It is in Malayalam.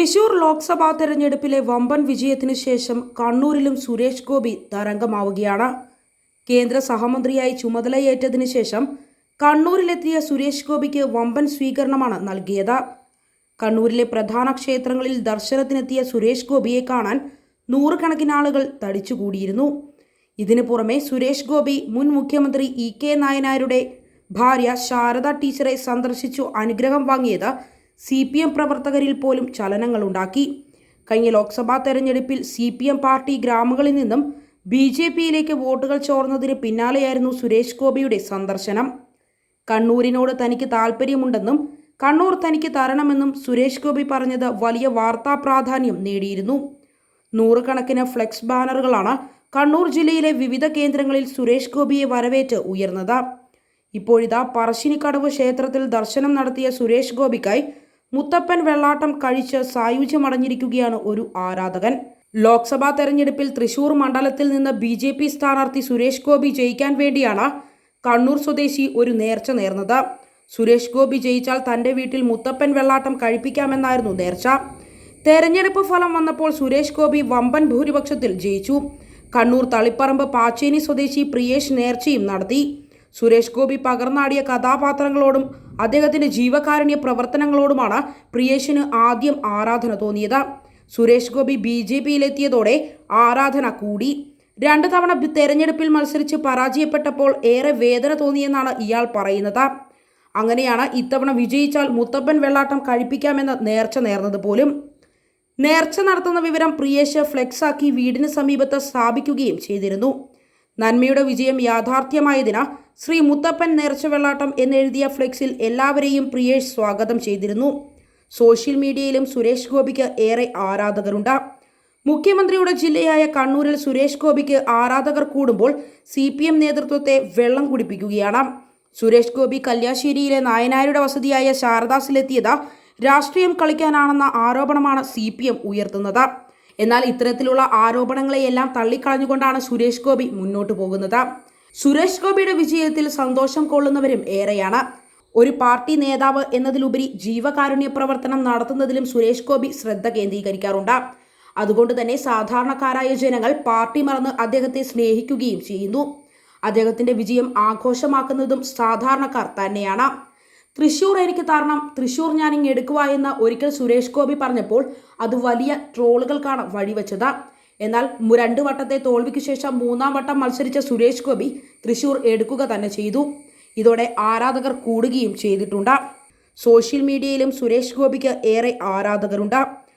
തൃശൂർ ലോക്സഭാ തെരഞ്ഞെടുപ്പിലെ വമ്പൻ വിജയത്തിനു ശേഷം കണ്ണൂരിലും സുരേഷ് ഗോപി തരംഗമാവുകയാണ്. കേന്ദ്ര സഹമന്ത്രിയായി ചുമതലയേറ്റതിനു ശേഷം കണ്ണൂരിലെത്തിയ സുരേഷ് ഗോപിക്ക് വമ്പൻ സ്വീകരണമാണ് നൽകിയത്. കണ്ണൂരിലെ പ്രധാന ക്ഷേത്രങ്ങളിൽ ദർശനത്തിനെത്തിയ സുരേഷ് ഗോപിയെ കാണാൻ നൂറുകണക്കിന് ആളുകൾ തടിച്ചുകൂടിയിരുന്നു. ഇതിനു പുറമെ സുരേഷ് ഗോപി മുൻ മുഖ്യമന്ത്രി ഇ കെ നായനാരുടെ ഭാര്യ ശാരദ ടീച്ചറെ സന്ദർശിച്ചു അനുഗ്രഹം വാങ്ങിയത് സി പി എം പ്രവർത്തകരിൽ പോലും ചലനങ്ങളുണ്ടാക്കി കഴിഞ്ഞ ലോക്സഭാ തെരഞ്ഞെടുപ്പിൽ സി പി എം പാർട്ടി ഗ്രാമങ്ങളിൽ നിന്നും ബി ജെ പിയിലേക്ക് വോട്ടുകൾ ചോർന്നതിന് പിന്നാലെയായിരുന്നു സുരേഷ് ഗോപിയുടെ സന്ദർശനം. കണ്ണൂരിനോട് തനിക്ക് താല്പര്യമുണ്ടെന്നും കണ്ണൂർ തനിക്ക് തരണമെന്നും സുരേഷ് ഗോപി പറഞ്ഞത് വലിയ വാർത്താ പ്രാധാന്യം നേടിയിരുന്നു. നൂറുകണക്കിന് ഫ്ലെക്സ് ബാനറുകളാണ് കണ്ണൂർ ജില്ലയിലെ വിവിധ കേന്ദ്രങ്ങളിൽ സുരേഷ് ഗോപിയെ വരവേറ്റ് ഉയർന്നത്. ഇപ്പോഴിതാ പറശ്ശിനിക്കടവ് ക്ഷേത്രത്തിൽ ദർശനം നടത്തിയ സുരേഷ് ഗോപിക്കായി മുത്തപ്പൻ വെള്ളാട്ടം കഴിച്ച് സായുജ്യമടഞ്ഞിരിക്കുകയാണ് ഒരു ആരാധകൻ. ലോക്സഭാ തെരഞ്ഞെടുപ്പിൽ തൃശൂർ മണ്ഡലത്തിൽ നിന്ന് ബി ജെ പി സ്ഥാനാർത്ഥി സുരേഷ് ഗോപി ജയിക്കാൻ വേണ്ടിയാണ് കണ്ണൂർ സ്വദേശി ഒരു നേർച്ച നേർന്നത്. സുരേഷ് ഗോപി ജയിച്ചാൽ തന്റെ വീട്ടിൽ മുത്തപ്പൻ വെള്ളാട്ടം കഴിപ്പിക്കാമെന്നായിരുന്നു നേർച്ച. തെരഞ്ഞെടുപ്പ് ഫലം വന്നപ്പോൾ സുരേഷ് ഗോപി വമ്പൻ ഭൂരിപക്ഷത്തിൽ ജയിച്ചു. കണ്ണൂർ തളിപ്പറമ്പ് പാച്ചേനി സ്വദേശി പ്രിയേഷ് നേർച്ചയും നടത്തി. സുരേഷ് ഗോപി പകർന്നാടിയ കഥാപാത്രങ്ങളോടും അദ്ദേഹത്തിന്റെ ജീവകാരുണ്യ പ്രവർത്തനങ്ങളോടുമാണ് പ്രിയേഷിന് ആദ്യം ആരാധന തോന്നിയത്. സുരേഷ് ഗോപി ബി ജെ പിയിലെത്തിയതോടെ ആരാധന കൂടി. രണ്ട് തവണ തെരഞ്ഞെടുപ്പിൽ മത്സരിച്ച് പരാജയപ്പെട്ടപ്പോൾ ഏറെ വേദന തോന്നിയെന്നാണ് ഇയാൾ പറയുന്നത്. അങ്ങനെയാണ് ഇത്തവണ വിജയിച്ചാൽ മുത്തപ്പൻ വെള്ളാട്ടം കഴിപ്പിക്കാമെന്ന് നേർച്ച നേർന്നത് പോലും. നേർച്ച നടത്തുന്ന വിവരം പ്രിയേഷ് ഫ്ലെക്സാക്കി വീടിന് സമീപത്ത് സ്ഥാപിക്കുകയും ചെയ്തിരുന്നു. നന്മയുടെ വിജയം യാഥാർത്ഥ്യമായതിന് ശ്രീ മുത്തപ്പൻ നേർച്ച വെള്ളാട്ടം എന്നെഴുതിയ ഫ്ലെക്സിൽ എല്ലാവരെയും പ്രിയേഷ് സ്വാഗതം ചെയ്തിരുന്നു. സോഷ്യൽ മീഡിയയിലും സുരേഷ് ഗോപിക്ക് ഏറെ ആരാധകരുണ്ട്. മുഖ്യമന്ത്രിയുടെ ജില്ലയായ കണ്ണൂരിൽ സുരേഷ് ഗോപിക്ക് ആരാധകർ കൂടുമ്പോൾ സി പി എം നേതൃത്വത്തെ വെള്ളം കുടിപ്പിക്കുകയാണ്. സുരേഷ് ഗോപി കല്യാശ്ശേരിയിലെ നായനാരുടെ വസതിയായ ശാരദാസിലെത്തിയത് രാഷ്ട്രീയം കളിക്കാനാണെന്ന ആരോപണമാണ് സി പി എം ഉയർത്തുന്നത്. എന്നാൽ ഇത്തരത്തിലുള്ള ആരോപണങ്ങളെയെല്ലാം തള്ളിക്കളഞ്ഞുകൊണ്ടാണ് സുരേഷ് ഗോപി മുന്നോട്ട് പോകുന്നത്. സുരേഷ് ഗോപിയുടെ വിജയത്തിൽ സന്തോഷം കൊള്ളുന്നവരും ഏറെയാണ്. ഒരു പാർട്ടി നേതാവ് എന്നതിലുപരി ജീവകാരുണ്യ പ്രവർത്തനം നടത്തുന്നതിലും സുരേഷ് ഗോപി ശ്രദ്ധ കേന്ദ്രീകരിക്കാറുണ്ട്. അതുകൊണ്ട് തന്നെ സാധാരണക്കാരായ ജനങ്ങൾ പാർട്ടി മറന്ന് അദ്ദേഹത്തെ സ്നേഹിക്കുകയും ചെയ്യുന്നു. അദ്ദേഹത്തിന്റെ വിജയം ആഘോഷമാക്കുന്നതും സാധാരണക്കാർ തന്നെയാണ്. തൃശൂർ എനിക്ക് തരണം തൃശൂർ ഞാൻ എടുക്കുക എന്ന് ഒരിക്കൽ സുരേഷ് ഗോപി പറഞ്ഞപ്പോൾ അത് വലിയ ട്രോളുകൾക്കാണ് വഴിവെച്ചത്. എന്നാൽ രണ്ട് വട്ടത്തെ തോൽവിക്ക് ശേഷം മൂന്നാം വട്ടം മത്സരിച്ച സുരേഷ് ഗോപി തൃശൂർ എടുക്കുക തന്നെ ചെയ്തു. ഇതോടെ ആരാധകർ കൂടുകയും ചെയ്തിട്ടുണ്ട്. സോഷ്യൽ മീഡിയയിലും സുരേഷ് ഗോപിക്ക് ഏറെ ആരാധകരുണ്ട്.